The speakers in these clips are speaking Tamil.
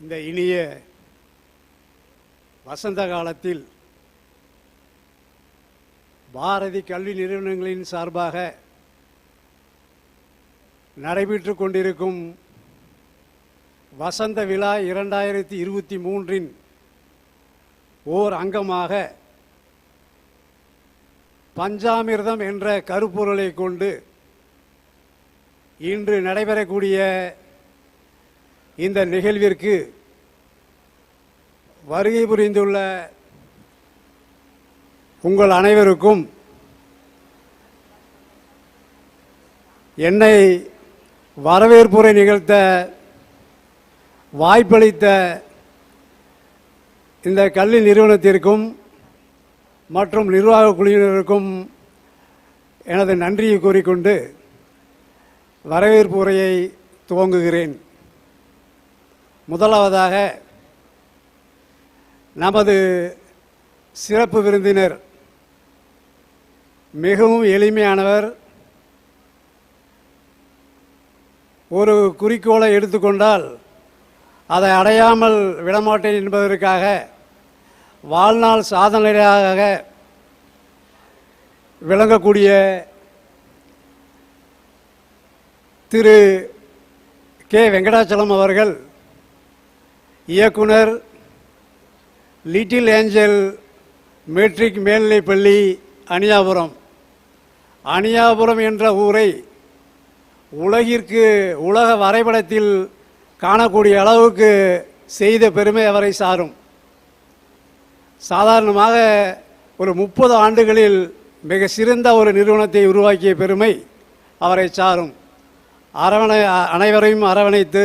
இந்த இனிய வசந்த காலத்தில் பாரதி கல்வி நிறுவனங்களின் சார்பாக நடைபெற்று கொண்டிருக்கும் வசந்த விழா இரண்டாயிரத்தி இருபத்தி மூன்றின் ஓர் அங்கமாக பஞ்சாமிர்தம் என்ற கருப்பொருளை கொண்டு இன்று நடைபெறக்கூடிய இந்த நிகழ்விற்கு வருகை புரிந்துள்ள உங்கள் அனைவருக்கும் என்னை வரவேற்புரை நிகழ்த்த வாய்ப்பளித்த இந்த கல்வி நிறுவனத்திற்கும் மற்றும் நிர்வாக குழுவினருக்கும் எனது நன்றியை கூறிக்கொண்டு வரவேற்பு உரையை துவங்குகிறேன். முதலாவதாக நமது சிறப்பு விருந்தினர் மிகவும் எளிமையானவர் ஒரு குறிக்கோளை எடுத்துக்கொண்டால் அதை அடையாமல் விடமாட்டேன் என்பதற்காக வாழ்நாள் சாதனையாக விளங்கக்கூடிய திரு கே வெங்கடாச்சலம் அவர்கள் இயக்குனர் லிட்டில் ஏஞ்சல் மெட்ரிக் மேல்நிலைப்பள்ளி அணியாபுரம். அணியாபுரம் என்ற ஊரை உலகிற்கு உலக வரைபடத்தில் காணக்கூடிய அளவுக்கு செய்த பெருமை அவரை சாரும். சாதாரணமாக ஒரு முப்பது ஆண்டுகளில் மிக சிறந்த ஒரு நிறுவனத்தை உருவாக்கிய பெருமை அவரை சாரும். அரவணை அனைவரையும் அரவணைத்து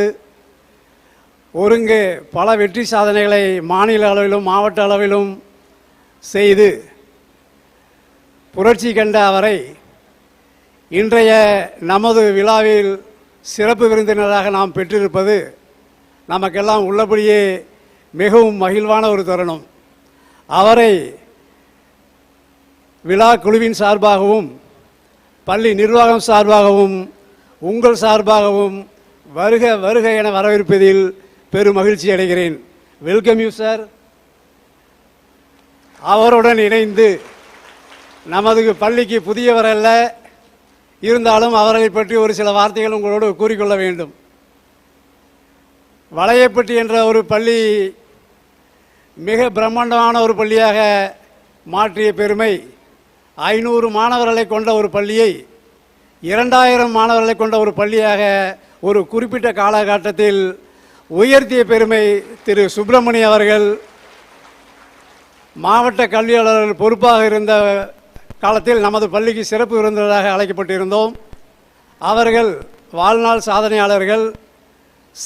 ஒருங்கு பல வெற்றி சாதனைகளை மாநில அளவிலும் மாவட்ட அளவிலும் செய்து புரட்சி கண்ட அவரை இன்றைய நமது விழாவில் சிறப்பு விருந்தினராக நாம் பெற்றிருப்பது நமக்கெல்லாம் உள்ளபடியே மிகவும் மகிழ்வான ஒரு தருணம். அவரை விழா குழுவின் சார்பாகவும் பள்ளி நிர்வாகம் சார்பாகவும் உங்கள் சார்பாகவும் வருக வருக என வரவேற்பதில் பெரும் மகிழ்ச்சி அடைகிறேன். வெல்கம் யூ சார் அவருடன் இணைந்து நமது பள்ளிக்கு புதியவர் அல்ல. இருந்தாலும் அவர்களை பற்றி ஒரு சில வார்த்தைகள் உங்களோடு கூறிக்கொள்ள வேண்டும். வளையப்பட்டி என்ற ஒரு பள்ளி மிக பிரம்மாண்டமான ஒரு பள்ளியாக மாற்றிய பெருமை ஐநூறு மாணவர்களை கொண்ட ஒரு பள்ளியை இரண்டாயிரம் மாணவர்களை கொண்ட ஒரு பள்ளியாக ஒரு குறிப்பிட்ட காலகட்டத்தில் உயர்த்திய பெருமை திரு சுப்பிரமணிய அவர்கள் மாவட்ட கல்வியாளர்கள் பொறுப்பாக இருந்த காலத்தில் நமது பள்ளிக்கு சிறப்பு விருந்தினராக அழைக்கப்பட்டிருந்தோம். அவர்கள் வாழ்நாள் சாதனையாளர்கள்.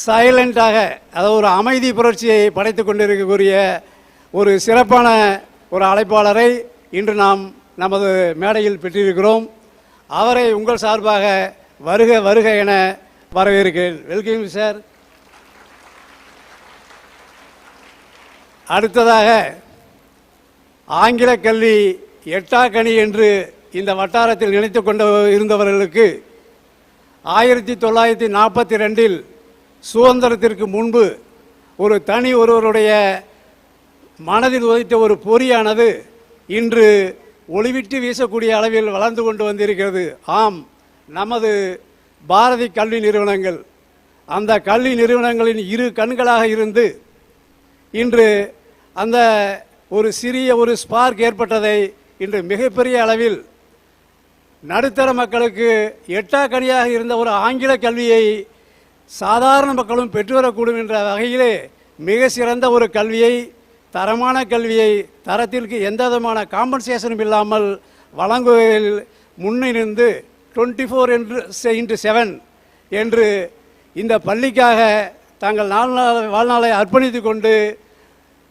சைலண்டாக அதாவது ஒரு அமைதி புரட்சியை படைத்து கொண்டிருக்கக்கூடிய ஒரு சிறப்பான ஒரு அழைப்பாளரை இன்று நாம் நமது மேடையில் பெற்றிருக்கிறோம். அவரை உங்கள் சார்பாக வருக வருக என வரவேற்கிறேன். Welcome sir. அடுத்ததாக ஆங்கில கல்வி எட்டாக்கணி என்று இந்த வட்டாரத்தில் நினைத்து கொண்டு இருந்தவர்களுக்கு ஆயிரத்தி தொள்ளாயிரத்தி நாற்பத்தி ரெண்டில் சுதந்திரத்திற்கு முன்பு ஒரு தனி ஒருவருடைய மனதில் உதைத்த ஒரு பொறியானது இன்று ஒளிவிட்டு வீசக்கூடிய அளவில் வளர்ந்து கொண்டு வந்திருக்கிறது. ஆம் நமது பாரதி கல்வி நிறுவனங்கள். அந்த கல்வி நிறுவனங்களின் இரு கண்களாக இருந்து இன்று அந்த ஒரு சிறிய ஒரு ஸ்பார்க் ஏற்பட்டதை இன்று மிகப்பெரிய அளவில் நடுத்தர மக்களுக்கு எட்டாக்கனியாக இருந்த ஒரு ஆங்கில கல்வியை சாதாரண மக்களும் பெற்று வரக்கூடும் என்ற வகையிலே மிக சிறந்த ஒரு கல்வியை தரமான கல்வியை தரத்திற்கு எந்த விதமான காம்பன்சேஷனும் இல்லாமல் வழங்குவதில் முன்னிருந்து டுவெண்ட்டி ஃபோர் என்று இன்ட்டு செவன் என்று இந்த பள்ளிக்காக தாங்கள் நாள் வாழ்நாளை அர்ப்பணித்து கொண்டு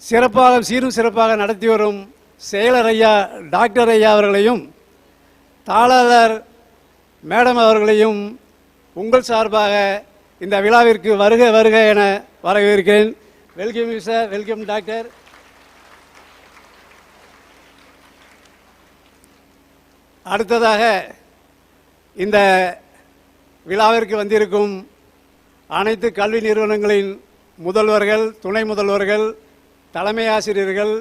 சிறப்பாக சீரும் சிறப்பாக நடத்தி வரும் செயலர் ஐயா டாக்டர் ஐயா அவர்களையும் தாளர் மேடம் அவர்களையும் உங்கள் சார்பாக இந்த விழாவிற்கு வருக வருக என வரவேற்கிறேன். Welcome you sir welcome doctor. அடுத்ததாக இந்த விழாவிற்கு வந்திருக்கும் அனைத்து கல்வி நிறுவனங்களின் முதல்வர்கள் துணை முதல்வர்கள் தலைமை ஆசிரியர்கள்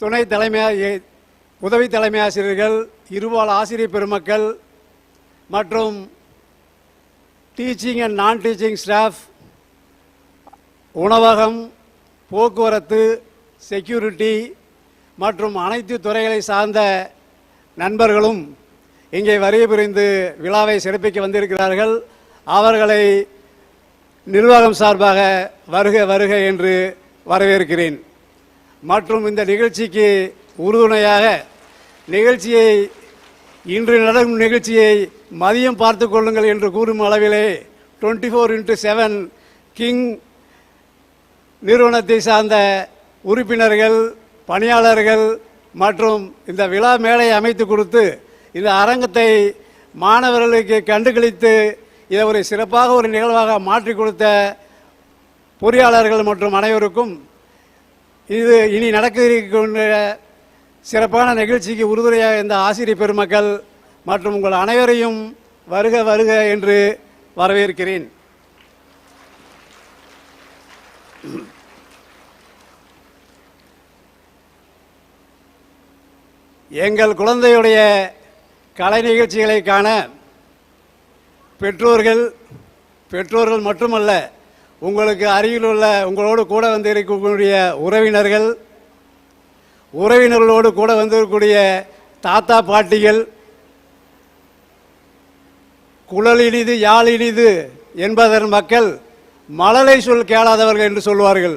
துணை தலைமை உதவி தலைமை ஆசிரியர்கள் இருபால் ஆசிரியர் பெருமக்கள் மற்றும் teaching and non teaching staff உணவகம் போக்குவரத்து செக்யூரிட்டி மற்றும் அனைத்து துறைகளை சார்ந்த நண்பர்களும் இங்கே வரிய புரிந்து விழாவை சிறப்பிக்க வந்திருக்கிறார்கள். அவர்களை நிர்வாகம் சார்பாக வருக வருக என்று வரவேற்கிறேன். மற்றும் இந்த நிகழ்ச்சிக்கு உறுதுணையாக நிகழ்ச்சியை இன்று நடக்கும் நிகழ்ச்சியை மதியம் பார்த்து கொள்ளுங்கள் என்று கூறும் அளவிலே twenty four into seven king நிறுவனத்தை சார்ந்த உறுப்பினர்கள் பணியாளர்கள் மற்றும் இந்த விழா மேடை அமைத்து கொடுத்து இந்த அரங்கத்தை மாணவர்களுக்கு கண்டுகளித்து இதை ஒரு சிறப்பாக ஒரு நிகழ்வாக மாற்றி கொடுத்த பொறியாளர்கள் மற்றும் அனைவருக்கும் இது இனி நடக்க இருக்கின்ற சிறப்பான நிகழ்ச்சிக்கு உறுதுணையாக இந்த ஆசிரியர் பெருமக்கள் மற்றும் உங்கள் அனைவரையும் வருக வருக என்று வரவேற்கிறேன். எங்கள் குழந்தையுடைய கலை நிகழ்ச்சிகளை காண பெற்றோர்கள் பெற்றோர்கள் மட்டுமல்ல உங்களுக்கு அருகில் உள்ள உங்களோடு கூட வந்து இருக்கக்கூடிய உறவினர்கள் உறவினர்களோடு கூட வந்திருக்கக்கூடிய தாத்தா பாட்டிகள் குழல் இனிது யாழ் இனிது என்பதன் மக்கள் மழலை சொல் கேளாதவர்கள் என்று சொல்வார்கள்.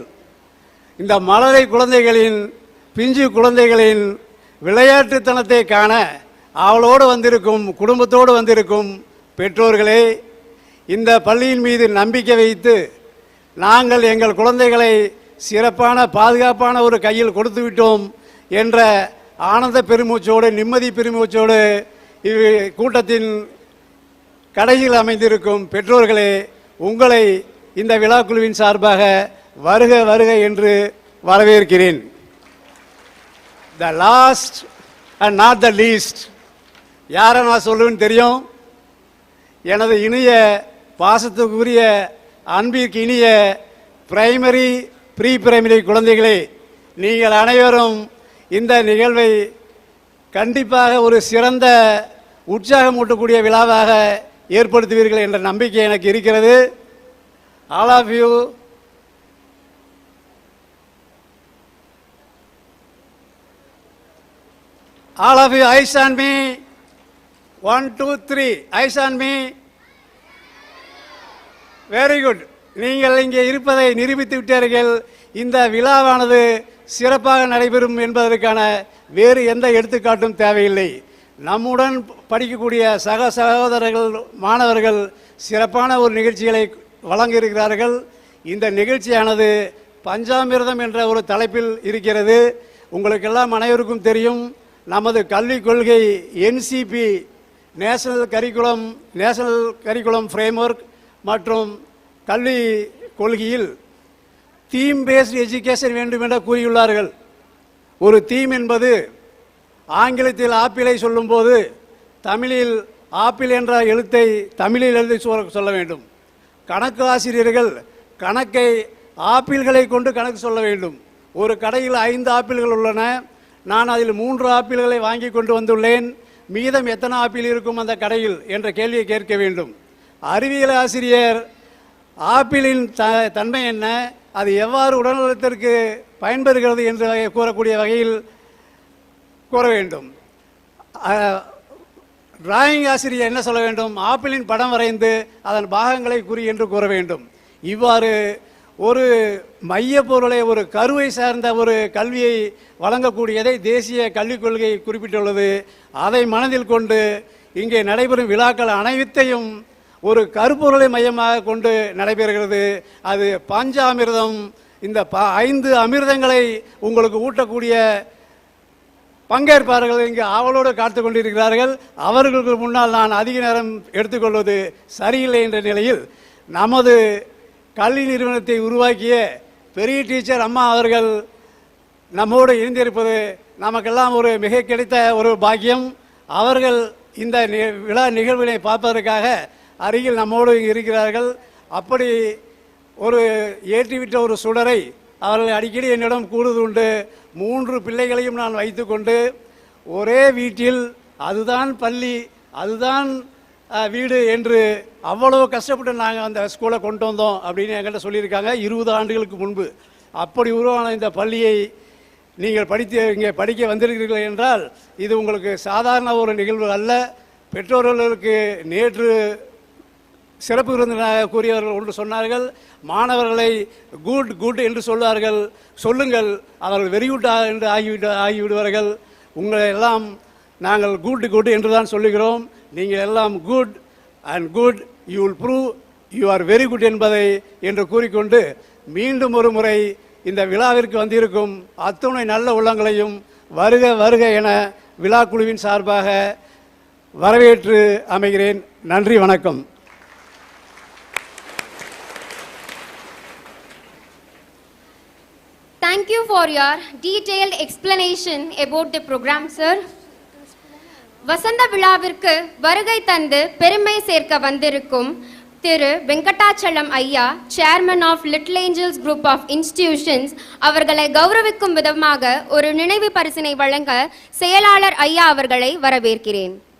இந்த மழலை குழந்தைகளின் பிஞ்சு குழந்தைகளின் விளையாட்டுத்தனத்தை காண அவளோடு வந்திருக்கும் குடும்பத்தோடு வந்திருக்கும் பெற்றோர்களே இந்த பள்ளியின் மீது நம்பிக்கை வைத்து நாங்கள் எங்கள் குழந்தைகளை சிறப்பான பாதுகாப்பான ஒரு கையில் கொடுத்து விட்டோம் என்ற ஆனந்த பெருமூச்சோடு நிம்மதி பெருமூச்சோடு இவ் கூட்டத்தின் கடையில் அமைந்திருக்கும் பெற்றோர்களே உங்களை இந்த விழாக்குழுவின் சார்பாக வருக வருக என்று வரவேற்கிறேன். The last and not the least யாரை நான் சொல்லுவேன்னு தெரியும்? எனது இனிய பாசத்துக்குரிய அன்பிற்கு இனிய பிரைமரி ப்ரீ பிரைமரி குழந்தைகளே நீங்கள் அனைவரும் இந்த நிகழ்வை கண்டிப்பாக ஒரு சிறந்த உற்சாகமூட்டக்கூடிய விழாவாக ஏற்படுத்துவீர்கள் என்ற நம்பிக்கை எனக்கு இருக்கிறது. All of you all of you eyes on me one two three eyes on me very good நீங்கள் இங்கே இருப்பதை நிரூபித்து விட்டீர்கள். இந்த விழாவானது சிறப்பாக நடைபெறும் என்பதற்கான வேறு எந்த எடுத்துக்காட்டும் தேவையில்லை. நம்முடன் படிக்கக்கூடிய சக சகோதரர்கள் மாணவர்கள் சிறப்பான ஒரு நிகழ்ச்சிகளை வழங்கியிருக்கிறார்கள். இந்த நிகழ்ச்சியானது பஞ்சாமிர்தம் என்ற ஒரு தலைப்பில் இருக்கிறது. உங்களுக்கெல்லாம் அனைவருக்கும் தெரியும் நமது கல்விக் கொள்கை NCP national curriculum national curriculum framework மற்றும் கல்வி கொள்கையில் தீம் பேஸ்ட் எஜுகேஷன் வேண்டும் என கூறியுள்ளார்கள். ஒரு தீம் என்பது ஆங்கிலத்தில் ஆப்பிளை சொல்லும்போது தமிழில் ஆப்பிள் என்ற எழுத்தை தமிழில் எழுதி சொல்ல வேண்டும். கணக்கு ஆசிரியர்கள் கணக்கை ஆப்பிள்களை கொண்டு கணக்கு சொல்ல வேண்டும். ஒரு கடையில் ஐந்து ஆப்பிள்கள் உள்ளன. நான் அதில் மூன்று ஆப்பிள்களை வாங்கி கொண்டு வந்துள்ளேன். மீதம் எத்தனை ஆப்பிள் இருக்கும் அந்த கடையில்? என்ற கேள்வியை கேட்க வேண்டும். அறிவியல் ஆசிரியர் ஆப்பிளின் த தன்மை என்ன? அது எவ்வாறு உடல்நலத்திற்கு பயன்பெறுகிறது என்று கூறக்கூடிய வகையில் கூற வேண்டும். டிராயிங் ஆசிரியர் என்ன சொல்ல வேண்டும்? ஆப்பிளின் படம் வரைந்து அதன் பாகங்களை குறி என்று கூற வேண்டும். இவ்வாறு ஒரு மைய பொருளை ஒரு கருவை சார்ந்த ஒரு கல்வியை வழங்கக்கூடியதை தேசிய கல்விக் கொள்கை குறிப்பிட்டுள்ளது. அதை மனதில் கொண்டு இங்கே நடைபெறும் விழாக்கள் அனைத்தையும் ஒரு கருப்பொருளை மையமாக கொண்டு நடைபெறுகிறது. அது பஞ்சாமிர்தம். இந்த ப ஐந்து அமிர்தங்களை உங்களுக்கு ஊட்டக்கூடிய பங்கேற்பார்கள் இங்கு ஆவலோடு காத்து கொண்டிருக்கிறார்கள். அவர்களுக்கு முன்னால் நான் அதிக நேரம் எடுத்துக்கொள்வது சரியில்லை என்ற நிலையில் நமது கல்வி நிறுவனத்தை உருவாக்கிய பெரிய டீச்சர் அம்மா அவர்கள் நம்மோடு இருந்திருப்பது நமக்கெல்லாம் ஒரு மிக கிடைத்த ஒரு பாக்கியம். அவர்கள் இந்த விழா நிகழ்வினை பார்ப்பதற்காக அருகில் நம்மோடு இங்கு இருக்கிறார்கள். அப்படி ஒரு ஏற்றிவிட்ட ஒரு சுடரை அவர்கள் அடிக்கடி என்னிடம் கூறுவது உண்டு. மூன்று பிள்ளைகளையும் நான் வைத்துக்கொண்டு ஒரே வீட்டில் அதுதான் பள்ளி அதுதான் வீடு என்று அவ்வளவு கஷ்டப்பட்டு நாங்கள் அந்த ஸ்கூலை கொண்டு வந்தோம் அப்படின்னு என்கிட்ட சொல்லியிருக்காங்க. இருபது ஆண்டுகளுக்கு முன்பு. அப்படி உருவான இந்த பள்ளியை நீங்கள் படித்து இங்கே படிக்க வந்திருக்கிறீர்கள் என்றால் இது உங்களுக்கு சாதாரண ஒரு நிகழ்வு அல்ல. பெற்றோர்களுக்கு நேற்று சிறப்பு விருந்தினராக கூறியவர்கள் ஒன்று சொன்னார்கள் மாணவர்களை குட் குட் என்று சொல்வார்கள் சொல்லுங்கள் அவர்கள் வெறியூட்டா என்று ஆகிவிட்டு ஆகிவிடுவார்கள். உங்களை எல்லாம் நாங்கள் குட் குட் என்று தான் சொல்லுகிறோம். நீங்கள் எல்லாம் good and good you will prove you are very good என்பதை என்று கூறிக்கொண்டு மீண்டும் ஒரு முறை இந்த விழாவிற்கு வந்திருக்கும் அத்துணை நல்ல உள்ளங்களையும் வருக வருக என விழா குழுவின் சார்பாக வரவேற்று அமைகிறேன். நன்றி வணக்கம். Thank you for your detailed explanation about the program, sir. வசந்த விழாவிற்கு வருகை தந்து பெருமை சேர்க்க வந்திருக்கும் திரு வெங்கடாச்சலம் ஐயா chairman of little angels group of institutions அவர்களை கௌரவிக்கும் விதமாக ஒரு நினைவு பரிசினை வழங்க செயலாளர் ஐயா அவர்களை வரவேற்கிறேன்